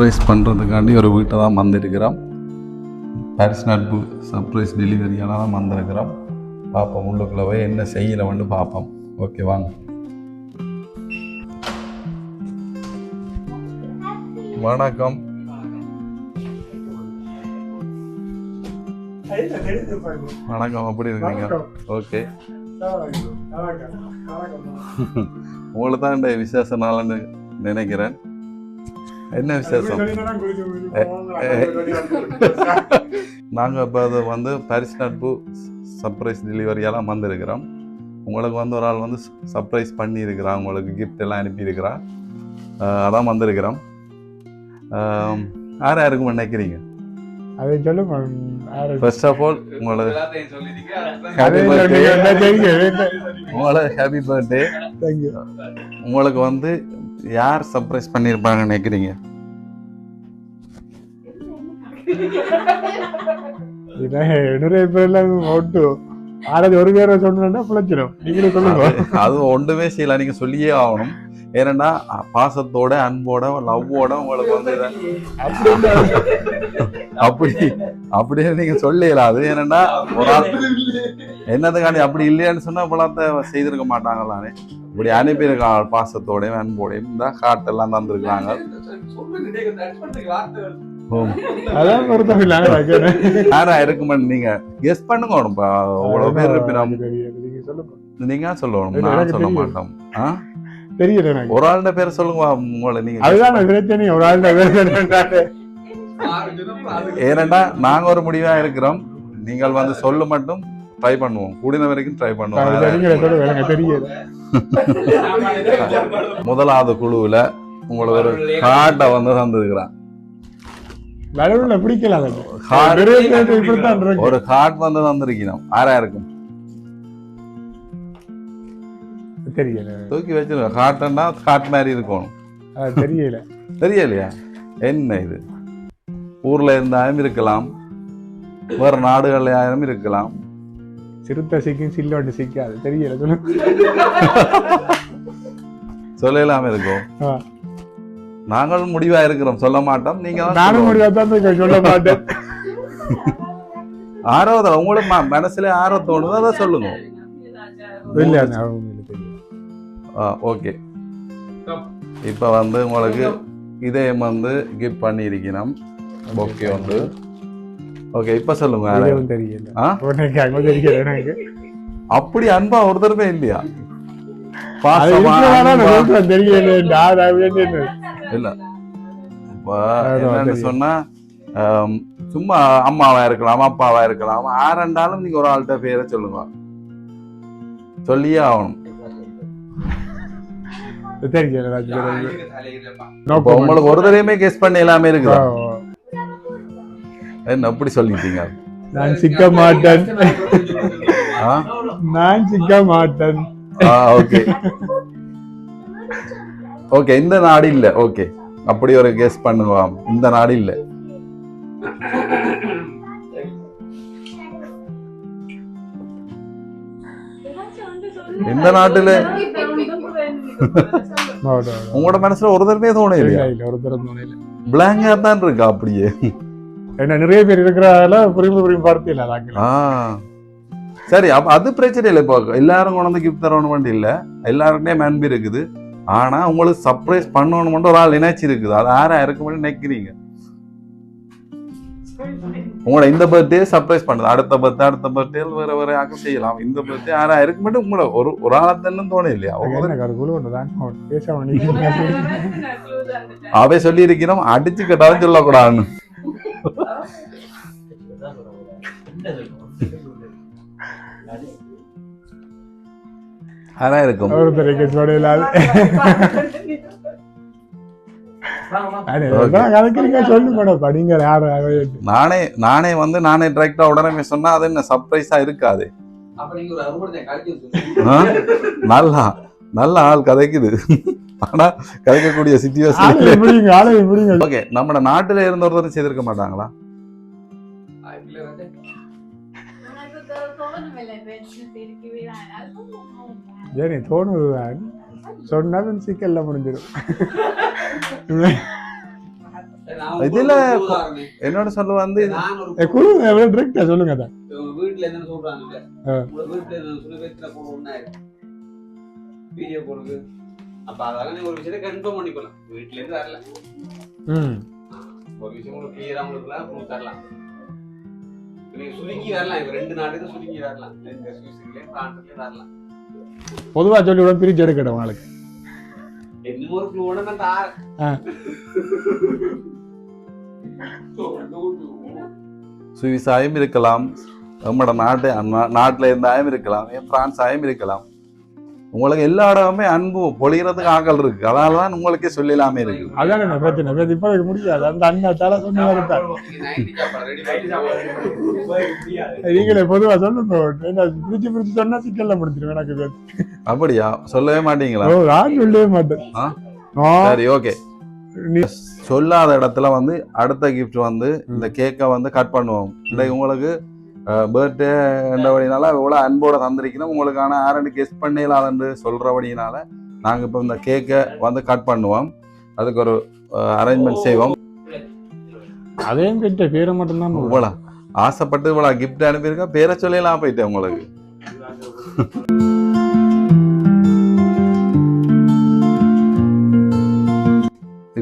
Surprise பண்ணுறதுக்காண்டி ஒரு வீட்டை தான் வந்திருக்கிறோம் பாரிஸ் நட்பு சர்ப்ரைஸ் டெலிவரியால் தான் வந்திருக்கிறோம் பார்ப்போம் உள்ளுக்குள்ள போய் என்ன செய்யல வந்து பார்ப்போம். ஓகே வாங்க. வணக்கம். வணக்கம் எப்படி இருக்கீங்க? ஓகே உங்களுக்கு தான் இந்த விசேஷ நாள்னு நினைக்கிறேன். என்ன விசேஷம்? நாங்கள் இப்போ அது வந்து பாரிஸ் நட்பு சர்ப்ரைஸ் டெலிவரியெல்லாம் வந்திருக்கிறோம். உங்களுக்கு வந்து ஒரு ஆள் வந்து சர்ப்ரைஸ் பண்ணியிருக்கிறான் உங்களுக்கு gift எல்லாம் அனுப்பியிருக்கிறா அதான் வந்திருக்கிறோம். யார் யாருக்கும் நினைக்கிறீங்க? அதை சொல்லுங்க யாரு- ஃபர்ஸ்ட் ஆஃப் ஆல் உங்களுக்கு? உங்களுக்கு ஹாப்பி பர்த்டே. உங்களுக்கு வந்து யார் சர்ப்ரைஸ் பண்ணியிருப்பாங்கன்னு நினைக்கிறீங்க? நிறைய பேர் எல்லாம் ஒட்டு யாராவது ஒரு பேரை சொன்னா பிழைச்சிடும் நீங்களும் சொல்லுங்க. அது- அது ஒன்றுமே செய்யல. நீங்க சொல்லியே ஆகணும். ஏன்னா பாசத்தோட அன்போட லவ்வோட உங்களுக்கு வந்து அப்படி இல்ல. அப்படி அப்படியே நீங்க சொல்லல அது ஏன்னா ஒரு என்னதுக்காண்டி அப்படி இல்லையான்னு சொன்னா பலத்தை செய்திருக்க மாட்டாங்களானே இப்படி அனுப்பியிருக்க ஆள் பாசத்தோடையும் அன்போடையும் இந்த காட்டெல்லாம் தந்திருக்காங்க இருக்குமென்னு நீங்க கெஸ் பண்ணுங்க. நீங்க சொல்லணும் நான் சொல்ல. மாட்டோம்? தெரியல எனக்கு. ஒரு ஆளுடைய பேர் சொல்லுங்க உங்களை நீங்க அதுதான் பிரச்சனை ஒரு ஆள் ஏனண்டா நாங்க ஒரு முடிவா இருக்கிறோம். நீங்கள் வந்து சொல்ல மட்டும் ட்ரை பண்ணுவோம். கூடின வரைக்கும் ட்ரை பண்ணுவோம். முதலாவது குழுவுல உங்களுக்கு ஒரு காட்டை வந்து தந்திருக்கிறான். பேர் ஒரு காட் வந்து தந்திருக்கணும். ஆறா இருக்கும். தெரியல. தூக்கி வச்சிருக்கோம் காட்டுன்னா காட் மாதிரி இருக்கணும். தெரியல. தெரியலையா? என்ன இது? ஊர்ல இருந்தாலும் இருக்கலாம். வேற நாடுகள்லயாலும் இருக்கலாம். சிறுத்தை சிக்கும் சில்லோட்டு சிக்காது. தெரியல சொல்லலாம இருக்கும். நாங்களும் முடிவா இருக்கிறோம். சொல்ல மாட்டோம். நீங்க நானும். முடிவா தான் சொல்ல மாட்டேன். ஆறாவது உங்களுக்கு ம- மனசுல ஆரோ தோணுதோ அதை சொல்லுங்க ஓகே. இப்போ வந்து உங்களுக்கு இதயம் வந்து கிஃப்ட் பண்ணியிருக்கணும் ஓகே வந்து. ஓகே இப்போ சொல்லுங்க ஆ? அப்படி அன்பா ஒருத்தருமே இல்லையா? இல்ல. என்னன்னு. சொன்னா சும்மா அம்மாவா இருக்கலாம் அப்பாவா இருக்கலாம் ஆரண்டாலும் நீங்க ஒரு ஆள்கிட்ட பேரை சொல்லுங்க. சொல்லியே ஆகணும். தெரியல. உங்களுக்கு ஒரு தடவையுமே கெஸ் பண்ண எல்லாமே இருக்குதா? ஆ. என்ன அப்படி சொல்லிட்டீங்க? நான் சிக்க மாட்டேன். நான் சிக்க மாட்டேன். ஆ ஓகே. ஓகே இந்த நாடு இல்ல. ஓகே. அப்படி ஒரு கெஸ் பண்ணுவாம். இந்த நாடு இல்ல. இந்த நாட்டுல. உங்களோட மனசுல ஒரு தடவை தோணே இல்ல இல்லையா? இல்ல ஒரு தரம் தோணல பிளாங்கா தான் இருக்கா அப்படியே? ஏன்னா நிறைய பேர் இருக்கிறதால புரியும்பு புரியும் பார்த்து இல்ல சரி அப்ப அது பிரச்சனை இல்லை இப்போ. எல்லாரும் கொண்டு வந்து கிஃப்ட் தரணும் மட்டும் இல்ல. எல்லாருக்கிட்டையும் அன்பு இருக்குது. ஆனா உங்களுக்கு சர்ப்ரைஸ் பண்ணணும் ஒரு ஆள் நினைச்சு இருக்குது அது யாரா இருக்க நினைக்கிறீங்க. உங்களோட இந்த பர்த்டே சர்ப்ரைஸ் பண்ணுது அடுத்த பர்த்டே அடுத்த பர்த்டே வேற வேற யாருக்கும் செய்யலாம். இந்த பர்த்டே யாரா இருக்க மட்டும் உங்களோட ஒரு ஒரு ஆளா தானே தோண இல்லையா? அவை சொல்லி இருக்கிறோம் அடிச்சு கேட்டாலும் சொல்லக்கூடாதுன்னு. யாரா இருக்கும்? நானே நானே வந்து நானே டிரெக்டா உடனே சொன்னா அது என்ன சர்ப்ரைஸா இருக்காது? நல்லா நல்ல ஆள் கதைக்குது. ஆனா கதைக்கக்கூடிய சுச்சுவேஷன் ஓகே நம்ம நாட்டுல இருந்த ஒருத்தர் செய்திருக்க மாட்டாங்களா? சரி தோணுதுதான் சொன்னாலும் சிக்கல்ல முடிஞ்சிடும். இதுல என்னோட சொல்ல வந்து டிரெக்டா சொல்லுங்க அதான் வீட்டுல என்ன சொல்றாங்க வீட்டுல சொல்லி வீட்டுல போட ஒண்ணாயிரம் வீடியோ போடுது அப்ப அதெல்லாம் நீங்க ஒரு விஷயத்தை கன்ஃபார்ம் பண்ணிக்கலாம் வீட்டுல இருந்து வரல. ஒரு விஷயம் உங்களுக்கு கிளியரா உங்களுக்கு உங்களுக்கு தரலாம். நீங்க சுருங்கி வரலாம். இப்ப ரெண்டு நாட்டுக்கு சுருங்கி வரலாம். பிரான்ஸ்லயும் வரலாம். பொதுவா சொல்லி விட பிரிச்சு எடுக்கட்டும் உங்களுக்கு சுவிஸாயும் இருக்கலாம் நம்மளோட நாட்டு நாட்டுல இருந்தாயும் இருக்கலாம் ஏன் பிரான்ஸாயும் இருக்கலாம் உங்களுக்கு எல்லா இடமுமே அன்பு பொழிகிறதுக்கு ஆக்கள் இருக்கு. அதனால தான் உங்களுக்கே சொல்லலாமே இருக்குது. அதான் பிரச்சனை பிரச்சனை இப்ப முடியாது. அந்த அண்ணா தலை சொன்னதாக தான் நீங்களே பொதுவா சொல்லுங்க பிரிச்சு பிரிச்சு சொன்னா சிக்கல்ல முடிச்சிருவேன் எனக்கு. அப்படியா? சொல்லவே மாட்டீங்களா? நான் சொல்லவே மாட்டேன். சரி ஓகே. சொல்லாத இடத்துல வந்து அடுத்த gift வந்து இந்த கேக்கை வந்து கட் பண்ணுவோம். இன்னைக்கு உங்களுக்கு பர்த்டே என்றபடினால இவ்வளோ அன்போட தந்திருக்கணும். உங்களுக்கான ஆரண்டு கெஸ்ட் பண்ணிடலாம்னு சொல்றபடினால நாங்கள் இப்போ இந்த கேக்கை வந்து கட் பண்ணுவோம். அதுக்கு ஒரு அரேஞ்ச்மெண்ட் செய்வோம். அதையும் கிட்ட பேரை மட்டும்தான். இவ்வளோ ஆசைப்பட்டு இவ்வளோ gift அனுப்பியிருக்கா பேரை சொல்லலாம் போயிட்டேன் உங்களுக்கு.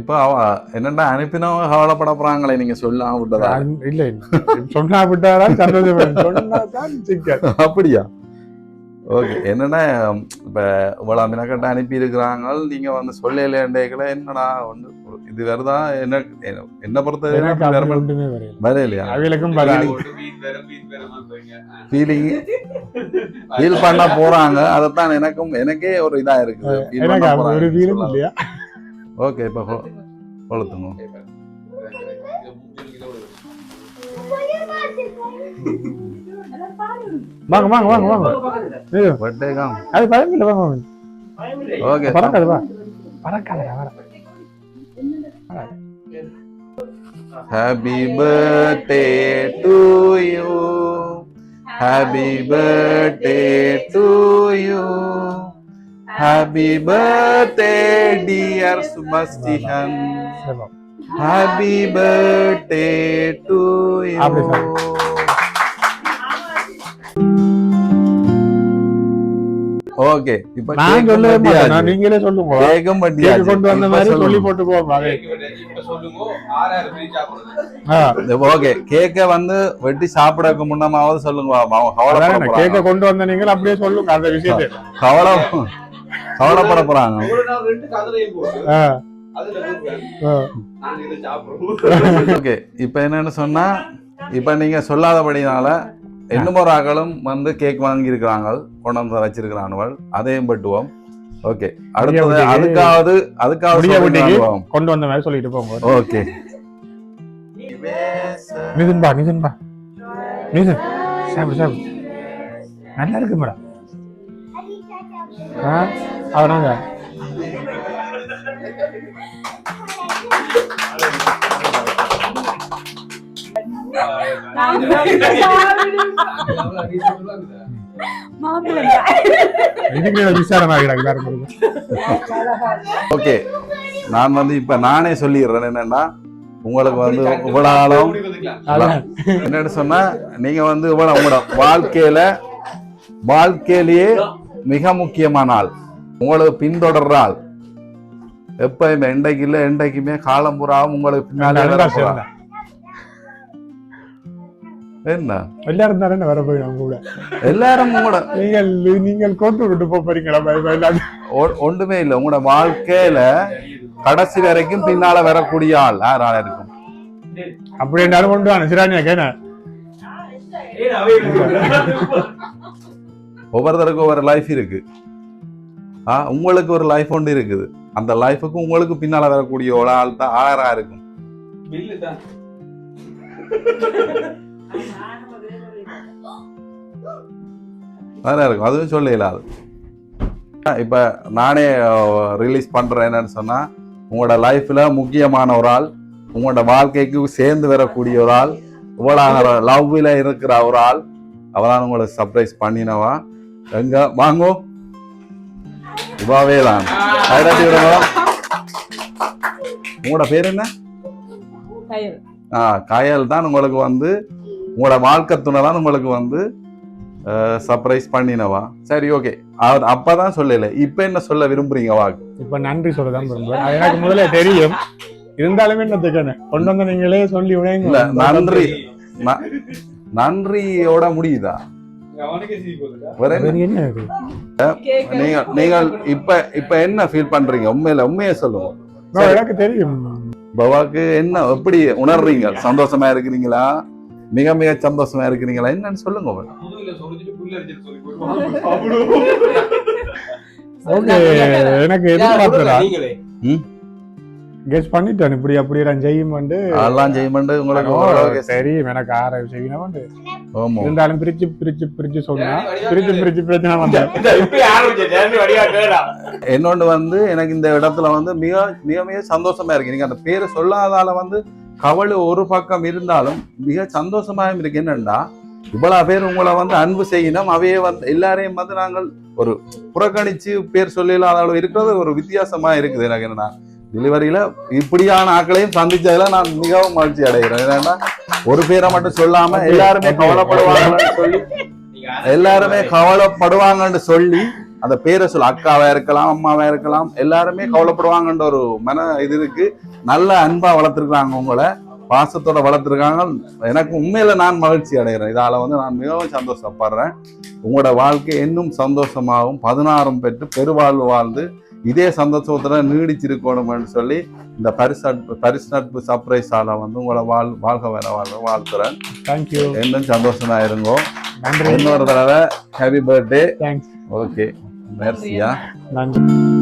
இப்போ அவ என்னடா அனுப்பினவங்க கவலைப்பட போறாங்களே நீங்க சொல்லாம விட்டதா? இல்ல சொன்னா விட்டாரா சந்தோஷம் அப்படியா? ஓகே என்னன்னா இப்ப இவ்வளவு மினக்கட்ட அனுப்பி இருக்கிறாங்க நீங்க வந்து சொல்லலையேண்டேக்கல என்னடா ஒன்று இது வருதா? என்ன என்ன பொறுத்த வரையிலையா? அவைகளுக்கும் வராது. ஃபீலிங் ஃபீல் பண்ண போறாங்க. அதைத்தான் எனக்கும் எனக்கே ஒரு இதா இருக்குது. ஓகே இப்ப கொ- கொளுத்துங்க வாங்க வாங்க வாங்க வாங்க ஐயோ, பர்த்டே காம் அது பயம் இல்லை வாங்க வாங்க ஓகே பறக்காது வா பறக்காதடா வர Happy birthday to you. Happy birthday to you. Happy birthday, dear Sebastian. சரி, வா. Happy birthday to you. அப்படி ஓகே இப்ப நான் சொல்லவே மாட்டேன். நீங்களே சொல்லுங்க கேக்கு பட்டியாச்சு. கொண்டு வந்த மாதிரி சொல்லி. போட்டு. சொல்லுங்க ஆ, ஓகே கேக்க வந்து வெட்டி சாப்பிடறதுக்கு முன்னமாவது சொல்லுங்க. கேக்க கொண்டு வந்த நீங்கள் அப்படியே சொல்லுங்க அந்த விஷயத்தை கவலை கவலைப்பட போறாங்க. ஓகே இப்போ என்னன்னு சொன்னா இப்போ நீங்க சொல்லாதபடினால ஆக்களும் வந்து கேக் வாங்கி இருக்கிறாங்க கொண்டு வந்து வச்சிருக்கிறாங்க அதையும் பட்டுவோம் ஓகே அடுத்தது அதுக்காவது அதுக்காவது. கொண்டு வந்த மாதிரி சொல்லிட்டு போங்க. ஓகே நிதின் பா நிதின் பா. நிதின் சாப்பிடு சாப்பிடு. நல்லா இருக்கு மேடம். அவனாங்க விசாரணை. ஓகே நான் வந்து இப்ப நானே சொல்லிடுறேன் என்னன்னா உங்களுக்கு வந்து இவ்வளவு. என்னன்னு சொன்னா நீங்க வந்து இவ்வளவு உங்களோட வாழ்க்கையில வாழ்க்கையிலேயே மிக முக்கியமான ஆள். உங்களுக்கு பின்தொடர்ற ஆள். எப்பயுமே இன்றைக்கு இல்ல இன்றைக்குமே காலம் புறாவும் உங்களுக்கு பின்னாலே. என்ன? எல்லாரும் தானே வர போய் அவங்க கூட. எல்லாரும் உங்களோட நீங்கள் நீங்கள் கொண்டு விட்டு போறீங்களா ஒன்றுமே இல்லை உங்களோட வாழ்க்கையில கடைசி வரைக்கும் பின்னால வரக்கூடிய ஆள் யார் ஆளா இருக்கும்? அப்படி என்றாலும் கொண்டு வாங்க சிராணியா கேன ஒவ்வொருத்தருக்கும் ஒவ்வொரு லைஃப் இருக்கு. ஆ உங்களுக்கு ஒரு லைஃப் ஒன்று இருக்குது. அந்த லைஃபுக்கு உங்களுக்கு பின்னால வரக்கூடிய ஒரு ஆள் தான் ஆறா இருக்கும். வேற இருக்கும். அதுவும் சொல்ல இயலாது இப்ப நானே ரிலீஸ் பண்றேன் என்னன்னு சொன்னா உங்களோட லைஃப்ல முக்கியமான ஒரு ஆள் உங்களோட வாழ்க்கைக்கு சேர்ந்து வரக்கூடிய ஒரு ஆள் இவ்வளோ லவ்ல இருக்கிற ஒரு ஆள் அவதான் உங்களுக்கு சர்ப்ரைஸ் பண்ணினவா? எங்க வாங்கோ. இவாவே தான் கைதட்டி விடுங்க. உங்களோட பேர் என்ன? கயல். ஆ கயல் தான் உங்களுக்கு வந்து உங்களோட வாழ்க்கை துணை தான் உங்களுக்கு வந்து சர்ப்ரைஸ் பண்ணினவா? சரி ஓகே அவர் அப்பதான் சொல்லல. இப்ப என்ன சொல்ல விரும்புறீங்க? வா. இப்ப நன்றி சொல்லதான் விரும்புறேன். எனக்கு முதல்ல தெரியும். இருந்தாலுமே என்னத்துக்கான கொண்டு வந்த நீங்களே சொல்லி நன்றி. ந- நன்றியோட முடியுதா? நீங்க நீங்கள் இப்ப இப்ப என்ன ஃபீல் பண்றீங்க? உண்மையில உண்மையை சொல்லுங்க. எனக்கு தெரியும். பவாக்கு என்ன எப்படி உணர்றீங்க? சந்தோஷமா இருக்கிறீங்களா? மிக மிக சந்தோஷமா இருக்கிறீங்களா? என்னன்னு சொல்லுங்க எனக்கு எதிர்பார்த்ததா நீங்களே. கெஸ் பண்ணிட்டேன். இப்படி அப்படி நான் செய்யும் வந்து அதெல்லாம் செய்யமாண்டு உங்களுக்கு தெரியும் எனக்கு ஆற செய்யணும் வந்து ஆமா. இருந்தாலும் பிரிச்சு பிரிச்சு பிரிச்சு சொன்னா பிரிச்சு பிரிச்சு பிரச்சனை வந்தேன் இன்னொன்று வந்து எனக்கு இந்த இடத்துல வந்து மிக மிக மிக சந்தோஷமா இருக்கு. நீங்க அந்த பேரை சொல்லாதால வந்து கவலை ஒரு பக்கம் இருந்தாலும் மிக சந்தோஷமாகவும் இருக்கு. என்னன்னா இவ்வளவு பேர் உங்களை வந்து அன்பு செய்யணும். அவையே வந்து எல்லாரையும் வந்து நாங்கள் ஒரு புறக்கணிச்சு பேர் சொல்லிடலாத அளவு இருக்கிறது ஒரு வித்தியாசமா இருக்குது. எனக்கு என்னன்னா டெலிவரியில இப்படியான ஆட்களையும் சந்திச்சதுல நான் மிகவும் மகிழ்ச்சி அடைகிறேன். ஏன்னா ஒரு பேரை மட்டும் சொல்லாம எல்லாருமே கவலைப்படுவாங்கன்னு சொல்லி எல்லாருமே கவலைப்படுவாங்கன்னு சொல்லி அந்த பேரை சொல்ல அக்காவா இருக்கலாம் அம்மாவா இருக்கலாம் எல்லாருமே கவலைப்படுவாங்கன்ற ஒரு மன இது இருக்கு. நல்ல அன்பா வளர்த்துருக்காங்க உங்களை. பாசத்தோட வளர்த்துருக்காங்க. எனக்கு உண்மையில நான் மகிழ்ச்சி அடைகிறேன். இதால வந்து நான் மிகவும் சந்தோஷப்படுறேன். உங்களோட வாழ்க்கை இன்னும் சந்தோஷமாகவும் பதினாறும் பெற்று பெருவாழ்வு வாழ்ந்து இதே சந்தோஷத்துல நீடிச்சிருக்கணும்னு சொல்லி இந்த பரிசு பரிசு நட்பு சர்ப்ரைஸ் ஆல வந்து உங்களை வாழ் வாழ்க வேற வாழ்க வாழ்த்துறேன். தேங்க்யூ இன்னும் சந்தோஷமா இருங்கோ. இன்னொரு தடவை ஹாப்பி பர்த்டே ஓகே மெர்சியா நன்றி.